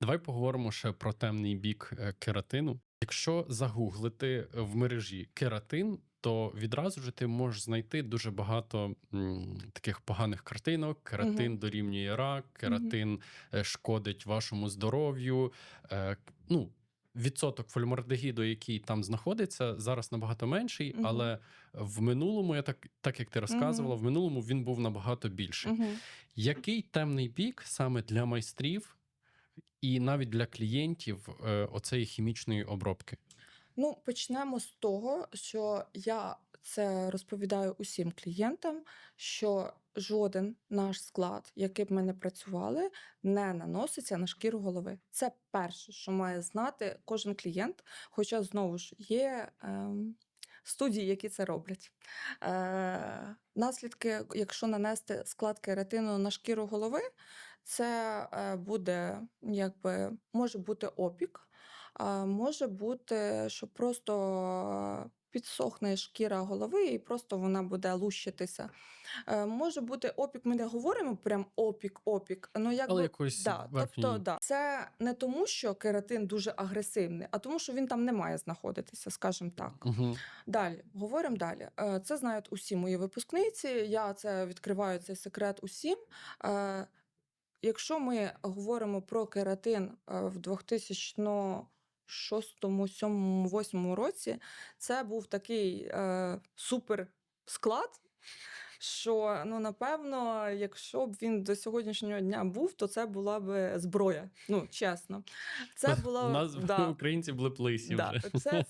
Давай поговоримо ще про темний бік е, кератину. Якщо загуглити в мережі кератин, то відразу ж ти можеш знайти дуже багато м, таких поганих картинок. Кератин Мгм. дорівнює рак, кератин е, шкодить вашому здоров'ю. Е, ну, відсоток фольмардегіду, який там знаходиться, зараз набагато менший, Мгм. але в минулому, я так, так як ти розказувала, в минулому він був набагато більший. Угу. Який темний бік саме для майстрів і навіть для клієнтів е, оцеї хімічної обробки? Ну, почнемо з того, що я це розповідаю усім клієнтам, що жоден наш склад, який б ми не працювали, не наноситься на шкіру голови. Це перше, що має знати кожен клієнт. Хоча знову ж є. Ем... Студії, які це роблять. Е, наслідки, якщо нанести склад кератину на шкіру голови, це е, буде якби може бути опік, а може бути, що просто підсохне шкіра голови, і просто вона буде лущитися. Е, може бути опік, ми не говоримо прям опік-опік, ну як Але якось да, тобто, да. це не тому, що кератин дуже агресивний, а тому, що він там не має знаходитися, скажімо так. Угу. Далі говоримо далі. Е, це знають усі мої випускниці. Я це відкриваю цей секрет усім. Е, якщо ми говоримо про кератин в 2000 шостому, сьомому, восьмому році це був такий е, супер склад. Що ну напевно, якщо б він до сьогоднішнього дня був, то це була б зброя. Ну чесно, це була У нас да. українці були плисі. Да. Вже. Це